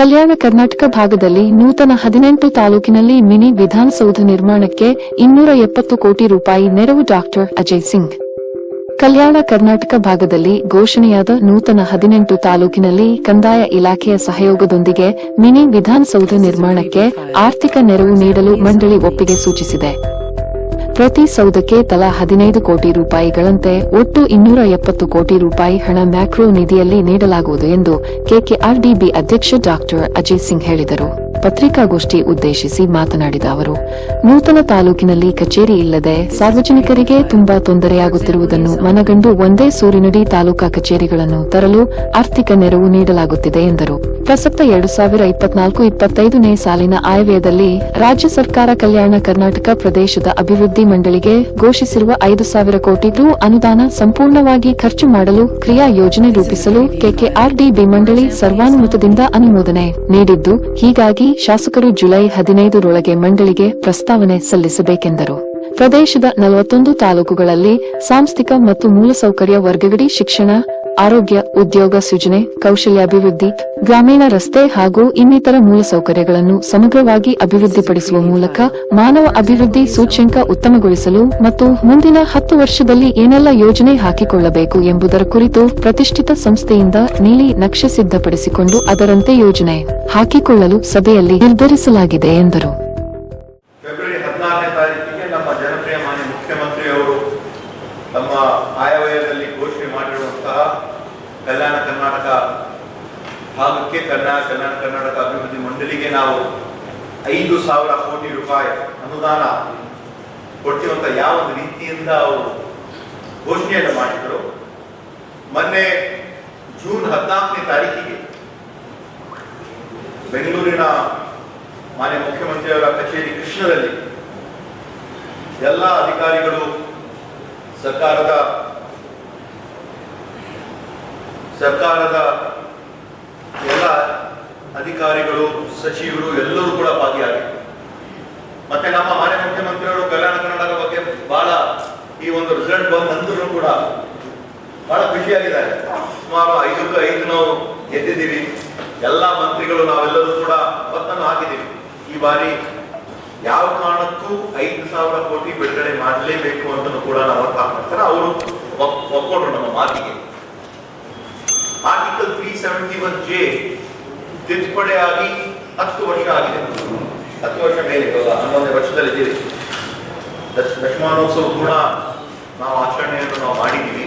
ಕಲ್ಯಾಣ ಕರ್ನಾಟಕ ಭಾಗದಲ್ಲಿ ನೂತನ ಹದಿನೆಂಟು ತಾಲೂಕಿನಲ್ಲಿ ಮಿನಿ ವಿಧಾನಸೌಧ ನಿರ್ಮಾಣಕ್ಕೆ ಇನ್ನೂರ ಎಪ್ಪತ್ತು ಕೋಟಿ ರೂಪಾಯಿ ನೆರವು ಡಾಕ್ಟರ್ ಅಜಯ್ ಸಿಂಗ್. ಕಲ್ಯಾಣ ಕರ್ನಾಟಕ ಭಾಗದಲ್ಲಿ ಘೋಷಣೆಯಾದ ನೂತನ ಹದಿನೆಂಟು ತಾಲೂಕಿನಲ್ಲಿ ಕಂದಾಯ ಇಲಾಖೆಯ ಸಹಯೋಗದೊಂದಿಗೆ ಮಿನಿ ವಿಧಾನಸೌಧ ನಿರ್ಮಾಣಕ್ಕೆ ಆರ್ಥಿಕ ನೆರವು ನೀಡಲು ಮಂಡಳಿ ಒಪ್ಪಿಗೆ ಸೂಚಿಸಿದೆ. ಪ್ರತಿ ಸೌಧಕ್ಕೆ ತಲಾ ಹದಿನೈದು ಕೋಟಿ ರೂಪಾಯಿಗಳಂತೆ ಒಟ್ಟು ಇನ್ನೂರ ಎಪ್ಪತ್ತು ಕೋಟಿ ರೂಪಾಯಿ ಹಣ ಮ್ಯಾಕ್ರೋ ನಿಧಿಯಲ್ಲಿ ನೀಡಲಾಗುವುದು ಎಂದು ಕೆಕೆಆರ್ಡಿಬಿ ಅಧ್ಯಕ್ಷ ಡಾಕ್ಟರ್ ಅಜಯ್ ಸಿಂಗ್ ಹೇಳಿದರು. ಪತ್ರಿಕಾಗೋಷ್ಠಿ ಉದ್ದೇಶಿಸಿ ಮಾತನಾಡಿದ ಅವರು, ನೂತನ ತಾಲೂಕಿನಲ್ಲಿ ಕಚೇರಿ ಇಲ್ಲದೆ ಸಾರ್ವಜನಿಕರಿಗೆ ತುಂಬಾ ತೊಂದರೆಯಾಗುತ್ತಿರುವುದನ್ನು ಮನಗಂಡು ಒಂದೇ ಸೂರಿನಡಿ ತಾಲೂಕಾ ಕಚೇರಿಗಳನ್ನು ತರಲು ಆರ್ಥಿಕ ನೆರವು ನೀಡಲಾಗುತ್ತಿದೆ ಎಂದರು. ಪ್ರಸಕ್ತ ಎರಡು ಸಾವಿರ ಇಪ್ಪತ್ನಾಲ್ಕು ಇಪ್ಪತ್ತೈದನೇ ಸಾಲಿನ ಆಯವ್ಯದಲ್ಲಿ ರಾಜ್ಯ ಸರ್ಕಾರ ಕಲ್ಯಾಣ ಕರ್ನಾಟಕ ಪ್ರದೇಶದ ಅಭಿವೃದ್ಧಿ ಮಂಡಳಿಗೆ ಘೋಷಿಸಿರುವ ಐದು ಸಾವಿರ ಕೋಟಿ ರು ಅನುದಾನ ಸಂಪೂರ್ಣವಾಗಿ ಖರ್ಚು ಮಾಡಲು ಕ್ರಿಯಾ ಯೋಜನೆ ರೂಪಿಸಲು ಕೆಕೆಆರ್ಡಿಬಿ ಮಂಡಳಿ ಸರ್ವಾನುಮತದಿಂದ ಅನುಮೋದನೆ ನೀಡಿದ್ದು, ಹೀಗಾಗಿ ಶಾಸಕರು ಜುಲೈ ಹದಿನೈದರೊಳಗೆ ಮಂಡಳಿಗೆ ಪ್ರಸ್ತಾವನೆ ಸಲ್ಲಿಸಬೇಕೆಂದರು. ಪ್ರದೇಶದ ನಲವತ್ತೊಂದು ತಾಲೂಕುಗಳಲ್ಲಿ ಸಾಂಸ್ಥಿಕ ಮತ್ತು ಮೂಲಸೌಕರ್ಯ ವರ್ಗಗಡಿ ಶಿಕ್ಷಣ ಆರೋಗ್ಯ, ಉದ್ಯೋಗ ಸೃಜನೆ ಕೌಶಲ್ಯಾಭಿವೃದ್ಧಿ ಗ್ರಾಮೀಣ ರಸ್ತೆ ಹಾಗೂ ಇನ್ನಿತರ ಮೂಲಸೌಕರ್ಯಗಳನ್ನು ಸಮಗ್ರವಾಗಿ ಅಭಿವೃದ್ಧಿಪಡಿಸುವ ಮೂಲಕ ಮಾನವ ಅಭಿವೃದ್ಧಿ ಸೂಚ್ಯಂಕ ಉತ್ತಮಗೊಳಿಸಲು ಮತ್ತು ಮುಂದಿನ ಹತ್ತು ವರ್ಷದಲ್ಲಿ ಏನೆಲ್ಲ ಯೋಜನೆ ಹಾಕಿಕೊಳ್ಳಬೇಕು ಎಂಬುದರ ಕುರಿತು ಪ್ರತಿಷ್ಠಿತ ಸಂಸ್ಥೆಯಿಂದ ನೀಲಿ ನಕ್ಷೆ ಸಿದ್ಧಪಡಿಸಿಕೊಂಡು ಅದರಂತೆ ಯೋಜನೆ ಹಾಕಿಕೊಳ್ಳಲು ಸಭೆಯಲ್ಲಿ ನಿರ್ಧರಿಸಲಾಗಿದೆ ಎಂದರು ಫೆಬ್ರವರಿ ಹದಿನಾರನೇ ತಾರೀಕಿಗೆ ನಮ್ಮ ಜನಪ್ರಿಯ ಮಾನ್ಯ ಮುಖ್ಯಮಂತ್ರಿಯವರು ತಮ್ಮ ಆಯವ್ಯಯದಲ್ಲಿ ಘೋಷಣೆ ಮಾಡಿರುವಂತಹ ಕಲ್ಯಾಣ ಕರ್ನಾಟಕ ಭಾಗಕ್ಕೆ ಕಲ್ಯಾಣ ಕಲ್ಯಾಣ ಕರ್ನಾಟಕ ಅಭಿವೃದ್ಧಿ ಮಂಡಳಿಗೆ ನಾವು ಐದು ಸಾವಿರ ಕೋಟಿ ರೂಪಾಯಿ ಅನುದಾನ ಕೊಟ್ಟಿರುವಂತ ಯಾವ ರೀತಿಯಿಂದ ಅವರು ಘೋಷಣೆಯನ್ನು ಮಾಡಿದರು. ಮೊನ್ನೆ ಜೂನ್ ಹದಿನಾಲ್ಕನೇ ತಾರೀಕಿಗೆ ಬೆಂಗಳೂರಿನ ಮಾನ್ಯ ಮುಖ್ಯಮಂತ್ರಿಯವರ ಕಚೇರಿ ಕೃಷ್ಣದಲ್ಲಿ ಎಲ್ಲ ಅಧಿಕಾರಿಗಳು, ಸರ್ಕಾರದ ಸರ್ಕಾರದ ಎಲ್ಲ ಅಧಿಕಾರಿಗಳು ಸಚಿವರು ಎಲ್ಲರೂ ಕೂಡ ಭಾಗಿಯಾಗಿದ್ದರು ಮತ್ತೆ ನಮ್ಮ ಮಾನ್ಯ ಮುಖ್ಯಮಂತ್ರಿಯವರು ಕಲ್ಯಾಣ ಕರ್ನಾಟಕ ಬಗ್ಗೆ ಬಹಳ ಈ ಒಂದು ರಿಸಲ್ಟ್ ಬಂದ ನಂತರ ಕೂಡ ಬಹಳ ಖುಷಿಯಾಗಿದ್ದಾರೆ. ಸುಮಾರು ಐದಕ್ಕೂ ಐದು ನಾವು ಗೆದ್ದಿದ್ದೀವಿ. ಎಲ್ಲ ಮಂತ್ರಿಗಳು ನಾವೆಲ್ಲರೂ ಕೂಡ ಒತ್ತನ್ನು ಹಾಕಿದ್ದೀವಿ. ಈ ಬಾರಿ ಯಾವ ಕಾರಣಕ್ಕೂ ಐದು ಸಾವಿರ ಕೋಟಿ ಬಿಡುಗಡೆ ಮಾಡಲೇಬೇಕು ಅಂತ ಕೂಡ ನಾವು ಅರ್ಥ ಮಾಡ್ತಾರೆ ಅವರು ಒಪ್- ಒಪ್ಕೊಂಡ್ರು ನಮ್ಮ ಮಾತಿಗೆ. Article three seventy one J ತಿದ್ದುಪಡಿ ಆಗಿ ಹತ್ತು ವರ್ಷ ಆಗಿದೆ. ಹತ್ತು ವರ್ಷ ಮೇಲೆ ಇವಾಗ ವರ್ಷದಲ್ಲಿ ಇದ್ದೀವಿ. ದಶ, ದಶಮಾನೋತ್ಸವ ಕೂಡ ನಾವು ಆಚರಣೆಯನ್ನು ನಾವು ಮಾಡಿದ್ದೀವಿ.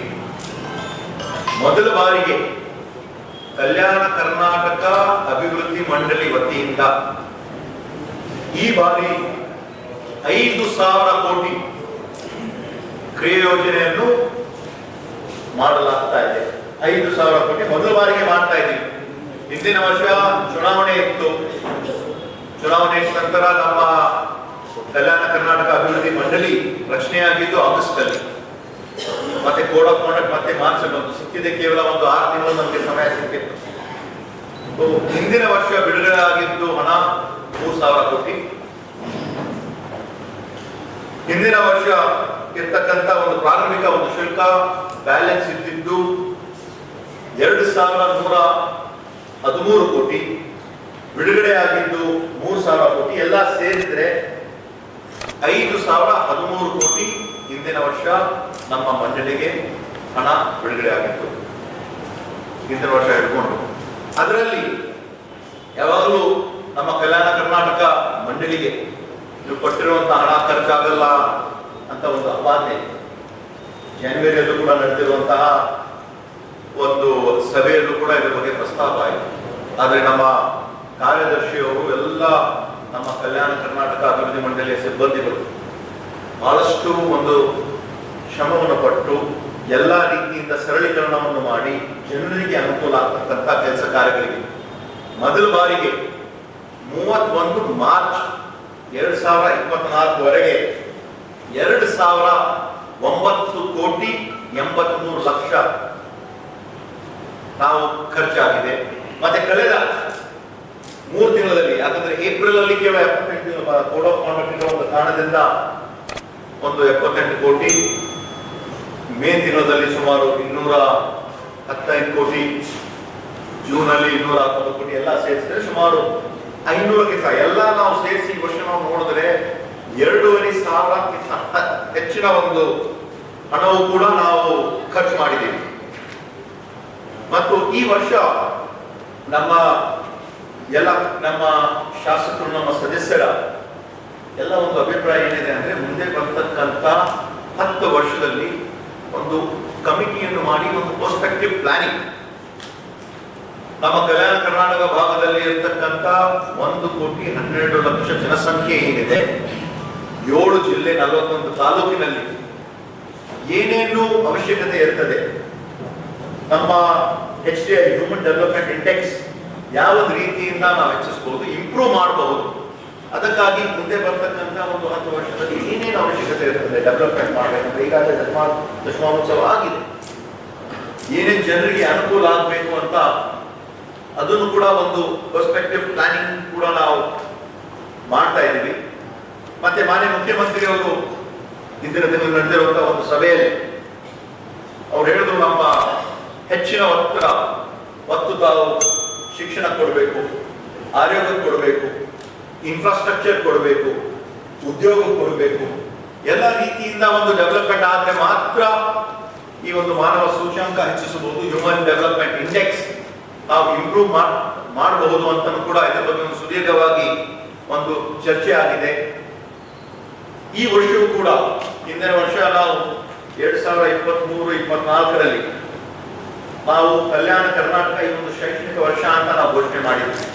ಮೊದಲ ಬಾರಿಗೆ ಕಲ್ಯಾಣ ಕರ್ನಾಟಕ ಅಭಿವೃದ್ಧಿ ಮಂಡಳಿ ವತಿಯಿಂದ ಈ ಬಾರಿ ಐದು ಸಾವಿರ ಕೋಟಿ ಕ್ರಿಯೆ ಯೋಜನೆಯನ್ನು ಮಾಡಲಾಗ್ತಾ ಇದೆ. ಐದು ಸಾವಿರ ಕೋಟಿ ಮೊದಲ ಬಾರಿಗೆ ಮಾಡ್ತಾ ಇದ್ದೀವಿ. ಹಿಂದಿನ ವರ್ಷ ಚುನಾವಣೆ ಇತ್ತು. ಚುನಾವಣೆ ನಂತರ ನಮ್ಮ ಕಲ್ಯಾಣ ಕರ್ನಾಟಕ ಅಭಿವೃದ್ಧಿ ಮಂಡಳಿ ರಚನೆಯಾಗಿದ್ದು ಆಗಸ್ಟ್ ಅಲ್ಲಿ ಮತ್ತೆ ಕೋಡ್ ಆಫ್ ಕಾಂಡಕ್ಟ್ ಮತ್ತೆ ಮಾರ್ಚ್ ಬಂತು. ಸಿಕ್ಕಿದೆ ಕೇವಲ ಒಂದು ಆರು ತಿಂಗಳು ನಮಗೆ ಸಮಯ ಸಿಕ್ಕಿತ್ತು. ಹಿಂದಿನ ವರ್ಷ ಬಿಡುಗಡೆ ಆಗಿದ್ದು ಹಣ ಮೂರು ಸಾವಿರ ಕೋಟಿ. ಹಿಂದಿನ ವರ್ಷ ಇರ್ತಕ್ಕಂಥ ಒಂದು ಪ್ರಾರಂಭಿಕ ಒಂದು ಶುಲ್ಕ ಬ್ಯಾಲೆನ್ಸ್ ಇದ್ದಿದ್ದು ಎರಡು ಸಾವಿರ ನೂರ ಹದಿಮೂರು ಕೋಟಿ ಬಿಡುಗಡೆ ಆಗಿದ್ದು ಮೂರು ಸಾವಿರ ಕೋಟಿ, ಎಲ್ಲ ಸೇರಿದ್ರೆ ಐದು ಸಾವಿರ ಹದಿಮೂರು ಕೋಟಿ ಹಿಂದಿನ ವರ್ಷ ನಮ್ಮ ಮಂಡಳಿಗೆ ಹಣ ಬಿಡುಗಡೆ ಆಗಿತ್ತು ಹಿಂದಿನ ವರ್ಷ ಹಿಡ್ಕೊಂಡು ಅದರಲ್ಲಿ ಯಾವಾಗಲೂ ನಮ್ಮ ಕಲ್ಯಾಣ ಕರ್ನಾಟಕ ಮಂಡಳಿಗೆ ನೀವು ಕೊಟ್ಟಿರುವಂತಹ ಹಣ ಖರ್ಚಾಗಲ್ಲ ಅಂತ ಒಂದು ಅಪಾದನೆ ಜನವರಿಯಲ್ಲೂ ಕೂಡ ನಡೆದಿರುವಂತಹ ಒಂದು ಸಭೆಯಲ್ಲೂ ಕೂಡ ಇದರ ಬಗ್ಗೆ ಪ್ರಸ್ತಾಪ ಆಯಿತು. ಆದರೆ ನಮ್ಮ ಕಾರ್ಯದರ್ಶಿಯವರು ಎಲ್ಲ ನಮ್ಮ ಕಲ್ಯಾಣ ಕರ್ನಾಟಕ ಅಭಿವೃದ್ಧಿ ಮಂಡಳಿಯ ಸಿಬ್ಬಂದಿಗಳು ಬಹಳಷ್ಟು ಒಂದು ಶ್ರಮವನ್ನು ಪಟ್ಟು ಎಲ್ಲ ರೀತಿಯಿಂದ ಸರಳೀಕರಣವನ್ನು ಮಾಡಿ ಜನರಿಗೆ ಅನುಕೂಲ ಆಗ್ತಕ್ಕಂಥ ಕೆಲಸ ಕಾರ್ಯಗಳಿಗೆ. ಮೊದಲ ಬಾರಿಗೆ ಮೂವತ್ತೊಂದು ಮಾರ್ಚ್ ಎರಡು ಸಾವಿರ ಇಪ್ಪತ್ನಾಲ್ಕುವರೆಗೆ ಎರಡು ಸಾವಿರ ಒಂಬತ್ತು ಕೋಟಿ ಎಂಬತ್ಮೂರು ಲಕ್ಷ ನಾವು ಖರ್ಚಾಗಿದೆ. ಮತ್ತೆ ಕಳೆದ ಮೂರು ತಿಂಗಳಲ್ಲಿ, ಯಾಕಂದ್ರೆ ಏಪ್ರಿಲ್ ಅಲ್ಲಿ ಕೇವಲ ಕೋಡ್ ಆಫ್ ಕಾಂಡಕ್ಟ್ ಒಂದು ಕಾರಣದಿಂದ ಒಂದು ಎಪ್ಪತ್ತೆಂಟು ಕೋಟಿ, ಮೇ ತಿಂಗಳಲ್ಲಿ ಸುಮಾರು ಇನ್ನೂರ ಹತ್ತೈದು ಕೋಟಿ ಜೂನ್ ಅಲ್ಲಿ ಇನ್ನೂರ ಹತ್ತೊಂಬತ್ತು ಕೋಟಿ ಎಲ್ಲ ಸೇರಿಸಿದ್ರೆ ಸುಮಾರು ಐನೂರಕ್ಕಿಂತ ಎಲ್ಲ ನಾವು ಸೇರಿಸಿ ವರ್ಷ ನಾವು ನೋಡಿದ್ರೆ ಎರಡೂವರೆ ಸಾವಿರಕ್ಕಿಂತ ಹೆಚ್ಚಿನ ಒಂದು ಹಣವು ಕೂಡ ನಾವು ಖರ್ಚು ಮಾಡಿದ್ದೀವಿ. ಮತ್ತು ಈ ವರ್ಷ ನಮ್ಮ ಎಲ್ಲ ನಮ್ಮ ಶಾಸಕರು, ನಮ್ಮ ಸದಸ್ಯರ ಎಲ್ಲ ಒಂದು ಅಭಿಪ್ರಾಯ ಏನಿದೆ ಅಂದ್ರೆ ಮುಂದೆ ಬರ್ತಕ್ಕಂಥ ಹತ್ತು ವರ್ಷದಲ್ಲಿ ಒಂದು ಕಮಿಟಿಯನ್ನು ಮಾಡಿ ಒಂದು ಪರ್ಸ್ಪೆಕ್ಟಿವ್ ಪ್ಲಾನಿಂಗ್ ನಮ್ಮ ಕಲ್ಯಾಣ ಕರ್ನಾಟಕ ಭಾಗದಲ್ಲಿ ಇರತಕ್ಕಂಥ ಒಂದು ಕೋಟಿ ಹನ್ನೆರಡು ಲಕ್ಷ ಜನಸಂಖ್ಯೆ ಏನಿದೆ, ಏಳು ಜಿಲ್ಲೆ ನಲವತ್ತೊಂದು ತಾಲೂಕಿನಲ್ಲಿ ಏನೇನು ಅವಶ್ಯಕತೆ ಇರ್ತದೆ ನಮ್ಮ H D I human development index ಯಾವ ರೀತಿಯಿಂದ ನಾವು ಹೆಚ್ಚಿಸಬಹುದು ಇಂಪ್ರೂವ್ ಮಾಡಬಹುದು ಅದಕ್ಕಾಗಿ ಮುಂದೆ ಬರ್ತಕ್ಕಂಥ ಒಂದು ಹತ್ತು ವರ್ಷದಲ್ಲಿ ಏನೇನು ಅವಶ್ಯಕತೆ ಇರ್ತದೆ ಡೆವಲಪ್ಮೆಂಟ್ ಮಾಡಬೇಕಂದ್ರೆ ಈಗಾಗಲೇ ದಶಮಾ ದಶಮಾನೋತ್ಸವ ಆಗಿದೆ. ಏನೇನು ಜನರಿಗೆ ಅನುಕೂಲ ಆಗಬೇಕು ಅಂತ ಅದನ್ನು ಕೂಡ ಒಂದು ಪರ್ಸ್ಪೆಕ್ಟಿವ್ ಪ್ಲಾನಿಂಗ್ ಕೂಡ ನಾವು ಮಾಡ್ತಾ ಇದ್ದೀವಿ. ಮತ್ತೆ ಮಾನ್ಯ ಮುಖ್ಯಮಂತ್ರಿಯವರು ಇಂದಿನ ದಿನ ನಡೆದಿರುವಂತಹ ಒಂದು ಸಭೆಯಲ್ಲಿ ಅವ್ರು ಹೇಳಿದ್ರು ನಮ್ಮ ಹೆಚ್ಚಿನ ಒತ್ತಡ ಒತ್ತು ತಾವು ಶಿಕ್ಷಣ ಕೊಡಬೇಕು, ಆರೋಗ್ಯ ಕೊಡಬೇಕು ಇನ್ಫ್ರಾಸ್ಟ್ರಕ್ಚರ್ ಕೊಡಬೇಕು, ಉದ್ಯೋಗ ಕೊಡಬೇಕು. ಎಲ್ಲ ರೀತಿಯಿಂದ ಒಂದು ಡೆವಲಪ್ಮೆಂಟ್ ಆದರೆ ಮಾತ್ರ ಈ ಒಂದು ಮಾನವ ಸೂಚ್ಯಾಂಕ ಹೆಚ್ಚಿಸಬಹುದು. ಹ್ಯೂಮನ್ ಡೆವಲಪ್ಮೆಂಟ್ ಇಂಡೆಕ್ಸ್ ನಾವು ಇಂಪ್ರೂವ್ ಮಾಡಬಹುದು ಅಂತ ಕೂಡ ಇದರ ಬಗ್ಗೆ ಒಂದು ಸುದೀರ್ಘವಾಗಿ ಒಂದು ಚರ್ಚೆ ಆಗಿದೆ. ಈ ವರ್ಷವೂ ಕೂಡ ಹಿಂದಿನ ವರ್ಷ ನಾವು ಎರಡ್ ಸಾವಿರದ ಇಪ್ಪತ್ತ್ ಮೂರು ಇಪ್ಪತ್ನಾಲ್ಕರಲ್ಲಿ ನಾವು ಕಲ್ಯಾಣ ಕರ್ನಾಟಕ ಈ ಒಂದು ಶೈಕ್ಷಣಿಕ ವರ್ಷ ಅಂತ ನಾವು ಘೋಷಣೆ ಮಾಡಿದ್ವಿ.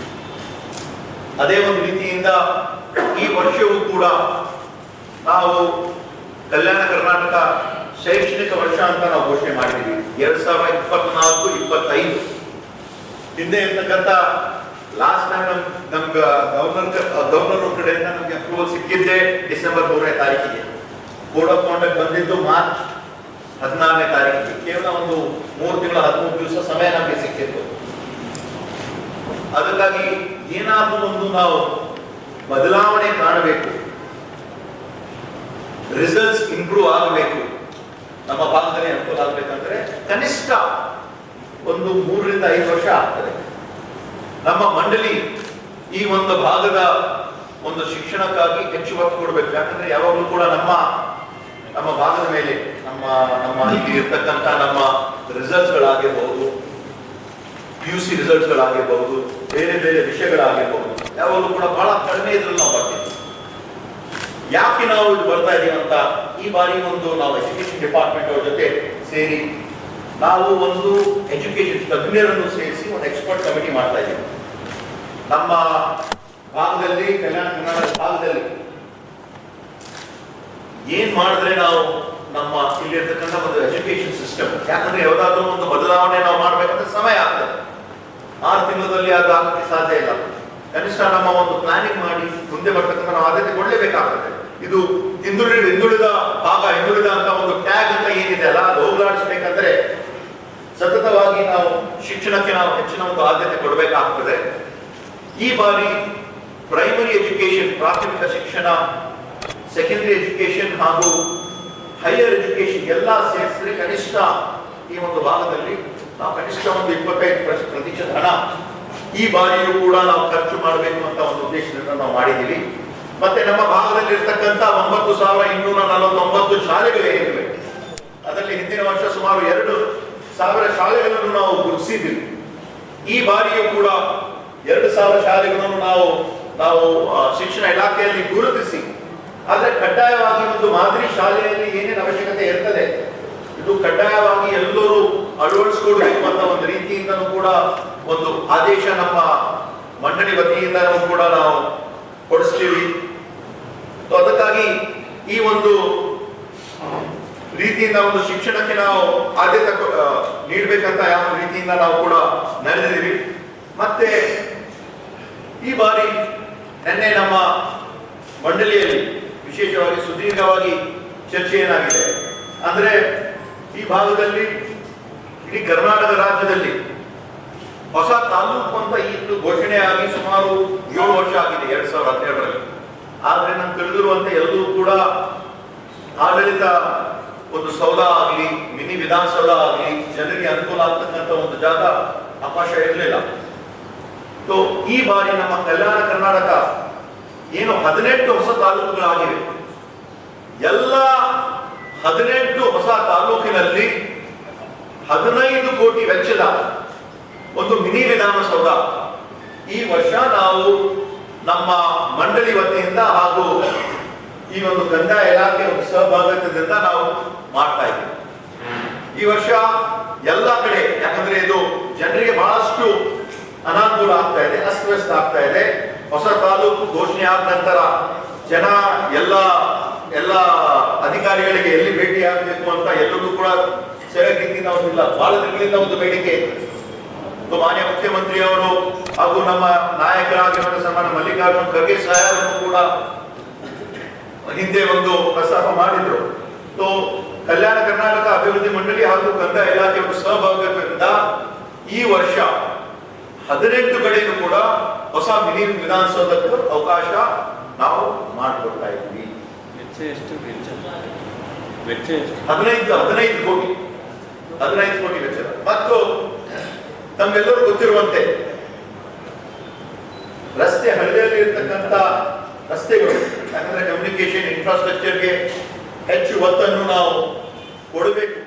ಅದೇ ಒಂದು ರೀತಿಯಿಂದ ಈ ವರ್ಷವೂ ಕೂಡ ನಾವು ಕಲ್ಯಾಣ ಕರ್ನಾಟಕ ಶೈಕ್ಷಣಿಕ ವರ್ಷ ಅಂತ ನಾವು ಘೋಷಣೆ ಮಾಡಿದ್ದೀವಿ ಎರಡ್ ಸಾವಿರದ ಇಪ್ಪತ್ನಾಲ್ಕು, ಇಪ್ಪತ್ತೈದು. ಹಿಂದೆ ಇರ್ತಕ್ಕಂಥ ಲಾಸ್ಟ್ ಟೈಮ್ ನಮ್ ನಮ್ಗೆ ಗವರ್ನರ್ ಗವರ್ನರ್ ಕಡೆಯಿಂದ ನಮ್ಗೆ ಅಪ್ರೂವಲ್ ಸಿಕ್ಕಿದ್ದೆ ಡಿಸೆಂಬರ್ ಮೂರನೇ ತಾರೀಕಿಗೆ. ಕೋಡ್ ಆಫ್ ಕಾಂಡಕ್ಟ್ ಬಂದಿದ್ದು ಮಾರ್ಚ್ ಹದಿನಾರನೇ ತಾರೀಕಿಗೆ. ಒಂದು ಹದಿಮೂರು ದಿವಸ ಸಮಯ ನಮಗೆ ಸಿಕ್ಕಿತ್ತು ಅದಕ್ಕಾಗಿ ಏನಾದರೂ ಒಂದು ನಾವು ಬದಲಾವಣೆ ಕಾಣಬೇಕು. ರಿಸಲ್ಟ್ಸ್ ಇಂಪ್ರೂವ್ ಆಗಬೇಕು. ನಮ್ಮ ಭಾಗದಲ್ಲಿ ಅನುಕೂಲ ಆಗಬೇಕಂದ್ರೆ ಕನಿಷ್ಠ ಒಂದು ಮೂರರಿಂದ ಐದು ವರ್ಷ ಆಗ್ತದೆ. ನಮ್ಮ ಮಂಡಳಿ ಈ ಒಂದು ಭಾಗದ ಒಂದು ಶಿಕ್ಷಣಕ್ಕಾಗಿ ಹೆಚ್ಚು ಒತ್ತು ಕೊಡಬೇಕು. ಯಾಕಂದ್ರೆ ಯಾವಾಗಲೂ ಕೂಡ ನಮ್ಮ ನಮ್ಮ ಭಾಗದ ಮೇಲೆ ನಮ್ಮ ನಮ್ಮ ಇರ್ತಕ್ಕಂಥ ನಮ್ಮ ರಿಸಲ್ಟ್ಸ್ಗಳಾಗಿರ್ಬಹುದು ಪಿ ಯು ಸಿ ರಿಸಲ್ಟ್ಸ್ಗಳಾಗಿರ್ಬಹುದು ಬೇರೆ ಬೇರೆ ವಿಷಯಗಳಾಗಿರ್ಬಹುದು ಯಾವಾಗಲೂ ಕೂಡ ಬಹಳ ಕಡಿಮೆ ಇದ್ರಲ್ಲಿ ನಾವು ಬರ್ತೀವಿ ಯಾಕೆ ನಾವು ಇಲ್ಲಿ ಬರ್ತಾ ಇದೀವಿ ಅಂತ ಈ ಬಾರಿ ಒಂದು ನಾವು ಎಜುಕೇಶನ್ ಡಿಪಾರ್ಟ್ಮೆಂಟ್ ಅವ್ರ ಜೊತೆ ಸೇರಿ ನಾವು ಒಂದು ಎಜುಕೇಶನ್ ತಜ್ಞರನ್ನು ಸೇರಿಸಿ ಒಂದು ಎಕ್ಸ್ಪರ್ಟ್ ಕಮಿಟಿ ಮಾಡ್ತಾ ಇದ್ದೀವಿ ನಮ್ಮ ಭಾಗದಲ್ಲಿ, ಕಲ್ಯಾಣ ಕರ್ನಾಟಕ ಭಾಗದಲ್ಲಿ ಏನ್ ಮಾಡಿದ್ರೆ ನಾವು ನಮ್ಮ ಇಲ್ಲಿರ್ತಕ್ಕಂಥ ಒಂದು ಎಜುಕೇಶನ್ ಸಿಸ್ಟಮ್. ಯಾಕಂದ್ರೆ ಯಾವುದಾದ್ರೂ ಒಂದು ಬದಲಾವಣೆ ನಾವು ಮಾಡಬೇಕಂದ್ರೆ ಸಮಯ ಆಗ್ತದೆ. ಆರು ತಿಂಗಳಲ್ಲಿ ಅದು ಆಗಕ್ಕೆ ಸಾಧ್ಯ ಇಲ್ಲ. ಕನಿಷ್ಠ ನಮ್ಮ ಒಂದು ಪ್ಲಾನಿಂಗ್ ಮಾಡಿ ಮುಂದೆ ಬರ್ತಕ್ಕಂಥ ನಾವು ಆದ್ಯತೆ ಕೊಡಲೇಬೇಕಾಗ್ತದೆ. ಇದು ಹಿಂದುಳಿದ ಹಿಂದುಳಿದ ಭಾಗ, ಹಿಂದುಳಿದ ಅಂತ ಒಂದು ಟ್ಯಾಗ್ ಅಂತ ಏನಿದೆ ಅಲ್ಲ, ಅದು ಹೋಗಲಾಡಿಸ್ಬೇಕಂದ್ರೆ ಸತತವಾಗಿ ನಾವು ಶಿಕ್ಷಣಕ್ಕೆ ನಾವು ಹೆಚ್ಚಿನ ಒಂದು ಆದ್ಯತೆ ಕೊಡಬೇಕಾಗ್ತದೆ. ಈ ಬಾರಿ ಪ್ರೈಮರಿ ಎಜುಕೇಶನ್ ಪ್ರಾಥಮಿಕ ಶಿಕ್ಷಣ ಸೆಕೆಂಡರಿ ಎಜುಕೇಶನ್ ಹಾಗೂ ಹೈಯರ್ ಎಜುಕೇಶನ್ ಎಲ್ಲ ಸೇರಿಸಿದ್ರೆ ಕನಿಷ್ಠ ಈ ಒಂದು ಭಾಗದಲ್ಲಿ ನಾವು ಕನಿಷ್ಠ ಒಂದು ಇಪ್ಪತ್ತೈದು ಪ್ರತಿ- ಪ್ರತಿಶತ ಹಣ ಈ ಬಾರಿಯೂ ಕೂಡ ನಾವು ಖರ್ಚು ಮಾಡಬೇಕು ಅಂತ ಒಂದು ಉದ್ದೇಶದಿಂದ ನಾವು ಮಾಡಿದ್ದೀವಿ. ಮತ್ತೆ ನಮ್ಮ ಭಾಗದಲ್ಲಿ ಇರ್ತಕ್ಕಂಥ ಒಂಬತ್ತು ಸಾವಿರ ಇನ್ನೂರ ನಲವತ್ತೊಂಬತ್ತು ಶಾಲೆಗಳೇನಿವೆ ಅದರಲ್ಲಿ ಹಿಂದಿನ ವರ್ಷ ಸುಮಾರು ಎರಡು ಸಾವಿರ ಶಾಲೆಗಳನ್ನು ನಾವು ಗುರುತಿಸಿದ್ದೀವಿ. ಈ ಬಾರಿಯೂ ಕೂಡ ಎರಡು ಸಾವಿರ ಶಾಲೆಗಳನ್ನು ನಾವು ನಾವು ಶಿಕ್ಷಣ ಇಲಾಖೆಯಲ್ಲಿ ಗುರುತಿಸಿ ಆದ್ರೆ ಕಡ್ಡಾಯವಾಗಿ ಒಂದು ಮಾದರಿ ಶಾಲೆಯಲ್ಲಿ ಏನೇನು ಅವಶ್ಯಕತೆ ಇರ್ತದೆ? ಇದು ಕಡ್ಡಾಯವಾಗಿ ಎಲ್ಲರೂ ಅಳವಡಿಸ್ಕೊಳ್ಬೇಕು ಅಂತ ಒಂದು ರೀತಿಯಿಂದನೂ ಕೂಡ ಒಂದು ಆದೇಶ ನಮ್ಮ ಮಂಡಳಿ ವತಿಯಿಂದನೂ ಕೂಡ ನಾವು ಕೊಡಿಸ್ತೀವಿ. ಅದಕ್ಕಾಗಿ ಈ ಒಂದು ರೀತಿಯಿಂದ ಒಂದು ಶಿಕ್ಷಣಕ್ಕೆ ನಾವು ಆದ್ಯತೆ ನೀಡ್ಬೇಕಂತ ಯಾವ ರೀತಿಯಿಂದ ನಾವು ಕೂಡ ನಡೆದಿದ್ದೀವಿ ಮತ್ತೆ ಈ ಬಾರಿ ನಿನ್ನೆ ನಮ್ಮ ಮಂಡಳಿಯಲ್ಲಿ ವಿಶೇಷವಾಗಿ ಸುದೀರ್ಘವಾಗಿ ಚರ್ಚೆ ಏನಾಗಿದೆ? ಅಂದ್ರೆ ಈ ಭಾಗದಲ್ಲಿ, ಇಡೀ ಕರ್ನಾಟಕ ರಾಜ್ಯದಲ್ಲಿ ಹೊಸ ತಾಲೂಕು ಅಂತ ಇಂದು ಘೋಷಣೆಯಾಗಿ ಸುಮಾರು ಏಳು ವರ್ಷ ಆಗಿದೆ, ಎರಡ್ ಸಾವಿರದ ಹದಿನೇಳರಲ್ಲಿ ಆದ್ರೆ ನಾನು ತಿಳಿದಿರುವಂತೆ ಎಲ್ಲರೂ ಕೂಡ ಆಡಳಿತ ಒಂದು ಸೌಧ ಆಗಲಿ, ಮಿನಿ ವಿಧಾನಸೌಧ ಆಗಲಿ, ಜನರಿಗೆ ಅನುಕೂಲ ಆಗ್ತಕ್ಕಂಥ ಒಂದು ಜಾಗ ಅವಕಾಶ ಇರಲಿಲ್ಲ. ಈ ಬಾರಿ ನಮ್ಮ ಕಲ್ಯಾಣ ಕರ್ನಾಟಕ ಏನು ಹದಿನೆಂಟು ಹೊಸ ತಾಲೂಕುಗಳಾಗಿವೆ. ಎಲ್ಲ ಹದಿನೆಂಟು ಹೊಸ ತಾಲೂಕಿನಲ್ಲಿ ಹದಿನೈದು ಕೋಟಿ ವೆಚ್ಚದ ಒಂದು ಮಿನಿ ವಿಧಾನಸೌಧ. ಈ ವರ್ಷ ನಾವು ನಮ್ಮ ಮಂಡಳಿ ವತಿಯಿಂದ ಹಾಗೂ ಈ ಒಂದು ಕಂದಾಯ ಇಲಾಖೆ ಸಹಭಾಗಿತ್ವದಿಂದ ನಾವು ಮಾಡ್ತಾ ಇದ್ದೀವಿ. ಈ ವರ್ಷ ಎಲ್ಲ ಕಡೆ, ಯಾಕಂದ್ರೆ ಇದು ಜನರಿಗೆ ಬಹಳಷ್ಟು ಅನಾನುಕೂಲ ಆಗ್ತಾ ಇದೆ, ಅಸ್ತವ್ಯಸ್ತ ಆಗ್ತಾ ಇದೆ. ಹೊಸ ತಾಲೂಕು ಘೋಷಣೆ ಆದ ನಂತರ ಜನ ಎಲ್ಲ ಎಲ್ಲ ಅಧಿಕಾರಿಗಳಿಗೆ ಎಲ್ಲಿ ಭೇಟಿ ಆಗಬೇಕು ಅಂತ ಎಲ್ಲರಿಗೂ ಕೂಡ ಸರಿಯಾಗಿ ನಾವು ಇಲ್ಲ, ಬಹಳ ದಿನಗಳಿಂದ ಒಂದು ಬೇಡಿಕೆ. ಮಾನ್ಯ ಮುಖ್ಯಮಂತ್ರಿ ಅವರು ಹಾಗೂ ನಮ್ಮ ನಾಯಕರಾಗಿರುವ ಸನ್ಮಾನ ಮಲ್ಲಿಕಾರ್ಜುನ್ ಖರ್ಗೆ ಸಾಹೇಬರು ಕೂಡ ಹಿಂದೆ ಒಂದು ಪ್ರಸ್ತಾಪ ಮಾಡಿದ್ರು. ಸೊ, ಕಲ್ಯಾಣ ಕರ್ನಾಟಕ ಅಭಿವೃದ್ಧಿ ಮಂಡಳಿ ಹಾಗೂ ಕಂದಾಯ ಇಲಾಖೆ ಸಹಭಾಗಿತ್ವದಿಂದ ಈ ವರ್ಷ ಹದಿನೆಂಟು ಕಡೆಯೂ ಕೂಡ ಹೊಸ ಮಿನಿ ವಿಧಾನಸೌಧಕ್ಕೂ ಅವಕಾಶ ನಾವು ಮಾಡಿಕೊಡ್ತಾ ಇದ್ವಿ ವೆಚ್ಚ ಎಷ್ಟು? ವೆಚ್ಚ? ವೆಚ್ಚ ಎಷ್ಟು? ಹದಿನೈದು ಹದಿನೈದು ಕೋಟಿ. ಹದಿನೈದು ಕೋಟಿ ವೆಚ್ಚ. ಮತ್ತು ತಮ್ಮೆಲ್ಲರೂ ಗೊತ್ತಿರುವಂತೆ ರಸ್ತೆ ಹಳ್ಳಿಯಲ್ಲಿ ಇರತಕ್ಕಂತ ರಸ್ತೆಗಳು ಯಾಕಂದ್ರೆ ಕಮ್ಯುನಿಕೇಶನ್ ಇನ್ಫ್ರಾಸ್ಟ್ರಕ್ಚರ್ಗೆ ಹೆಚ್ಚು ಒತ್ತನ್ನು ನಾವು ಕೊಡಬೇಕು.